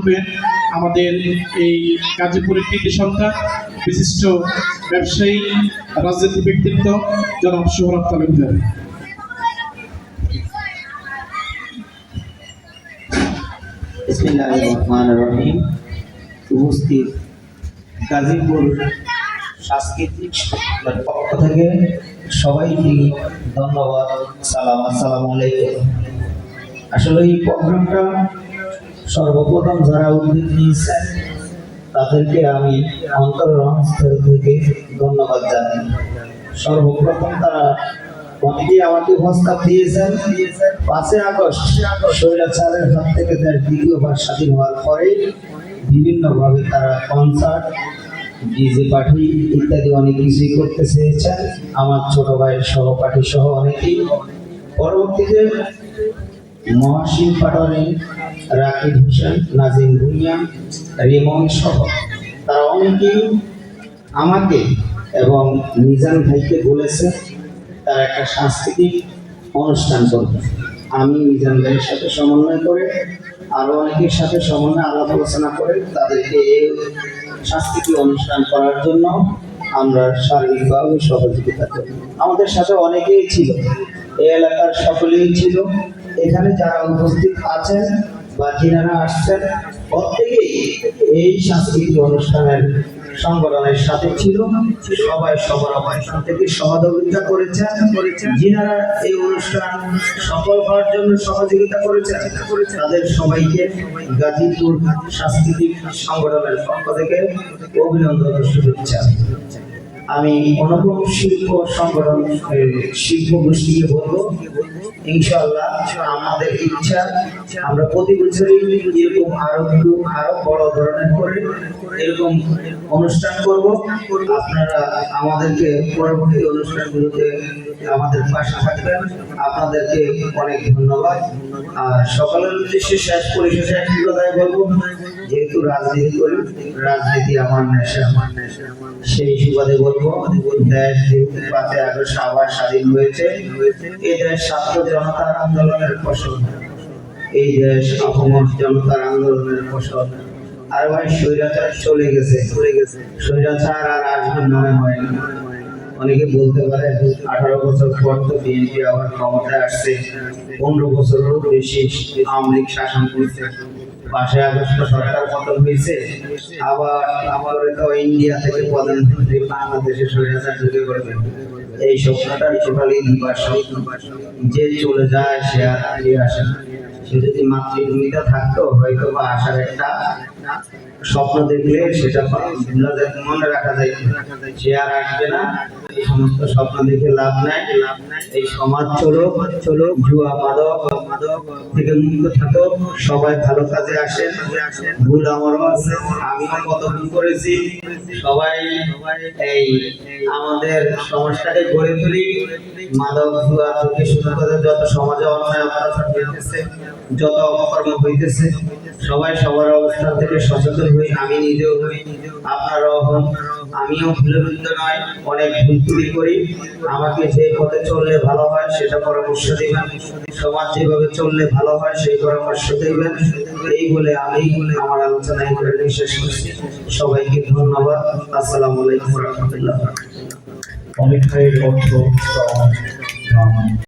করবেন আমাদের এই গাজীপুরের কৃতি সন্তান, বিশিষ্ট ব্যবসায়ী রাজনীতি ব্যক্তিত্ব, জনাব সোহরাব তালুকদার। উপস্থিত গাজীপুর সাংস্কৃতিক পক্ষ থেকে সবাইকে ধন্যবাদ, সালাম, আসসালামু আলাইকুম। আসলে এই প্রোগ্রামটা সর্বপ্রথম যারা উদ্যোগ নিয়েছেন, তাদেরকে আমি অন্তরস্থল থেকে ধন্যবাদ জানাই। সর্বপ্রথম তারা অনেকেই আমাকে প্রস্তাব দিয়েছেন। পাঁচই আগস্ট স্বৈরাচারের হাত থেকে দেশ দ্বিতীয়বার স্বাধীন হওয়ার পরে বিভিন্নভাবে তারা কনসার্ট ডিজে পার্টি ইত্যাদি অনেক কিছুই করতে চেয়েছেন। আমার ছোট ভাইয়ের সহপাঠী সহ অনেকেই। পরবর্তীতে মহাসিন পাটনে রাকিব হোসেন, নাজিম ভুইয়া, রিমন সহ। তারা অনেকেই আমাকে এবং মিজান ভাইকে বলেছে, তারা একটা সাংস্কৃতিক অনুষ্ঠান করবে। আমি মিজান ভাইয়ের সাথে সমন্বয় করে আরও অনেকের সাথে সমন্বয়, আলাপ আলোচনা করে তাদেরকে এই সাংস্কৃতিক অনুষ্ঠান করার জন্য আমরা শারীরিকভাবে সহযোগিতা করি। আমাদের সাথে অনেকেই ছিল। এই এলাকার সকলেই ছিল। এখানে যারা উপস্থিত আছেন বা যিনারা আসছেন, প্রত্যেকেই এই সাংস্কৃতিক অনুষ্ঠানের সংগঠনের সাথে ছিল। সবাই সবার অবস্থান থেকে সহযোগিতা করেছেন। যিনারা এই অনুষ্ঠান সফল হওয়ার জন্য সহযোগিতা করেছেন। তাদের সবাইকে গাজীপুর সাংস্কৃতিক সংগঠনের পক্ষ থেকে অভিনন্দন শুভেচ্ছা। আমি অনুপম শিল্প সংগঠন শিল্প গোষ্ঠীকে বলব। ইনশাআল্লাহ আমাদের ইচ্ছা, আমরা প্রতি বছরই এরকম আরও একটু, আরও বড় ধরনের করে এরকম অনুষ্ঠান করব। আপনারা আমাদেরকে পরবর্তী অনুষ্ঠানগুলোতে আমাদের পাশে থাকবেন। আপনাদেরকে অনেক ধন্যবাদ। আর সকালের উদ্দেশ্যে শেষ পরিশেষে একটি কথাই বলব। যেহেতু রাজনীতি করি, রাজনীতি আমার নেশা। আমার নেশা সেই সুবাদে বলব, দেশ যেহেতু আবার স্বাধীন হয়েছে, এই দেশ ছাত্র জনতার আন্দোলনের ফসল। এই দেশ অপমর জনতার আন্দোলনের ফসল। আর ভাই স্বৈরাচার চলে গেছে। চলে গেছে স্বৈরাচার আর আসবে মনে হয় না। অনেকে বলতে পারে আঠারো বছর পর তো বিএনপি আবার ক্ষমতায় আসছে, পনেরো বছরেরও বেশি আওয়ামী লীগ শাসন করছে। পাশে আগস্ট সরকার পতন হয়েছে, আবার আবার তো ইন্ডিয়া থেকে প্রধানমন্ত্রী বাংলাদেশে স্বৈরাচার ঢুকে করবে এই স্বপ্নটা টোটালি যে চলে যায় সে আর আসে যদি থাকতো হয়তো বা আসার একটা স্বপ্ন দেখলে সেটা মনে রাখা যায় আসবে না। এই সমস্ত স্বপ্ন দেখে লাভ নাই। লাভ নাই এই সমাজ চলো চলো মাদক মাদক থেকে মুক্ত থাকো সবাই ভালো কাজে আসেন। ভুল আমারও আছে কত ভুল করেছি। সবাই এই আমাদের সমাজটাকে গড়ে তুলি। মাদক জুয়া থেকে শুরু যত সমাজে অন্যায় হইতেছে যত অপকর্ম হইতেছে, সবাই সবার অবস্থান থেকে সচেতন হই আমি নিজেও হই আপনারাও হন, আমিও ভুলবৃত্ত নয়, অনেক ভুল ত্রুটি করি। আমাকে যে পথে চললে ভালো হয়, সেটা পরামর্শ দিবেন। সমাজ যেভাবে চললে ভালো হয়, সেই পরামর্শ দিবেন। এই বলে আমি আমার আলোচনা এখানে শেষ করছি। সবাইকে ধন্যবাদ। আসসালামু আলাইকুম রহমতুল্লাহ অনেকটাই অর্থ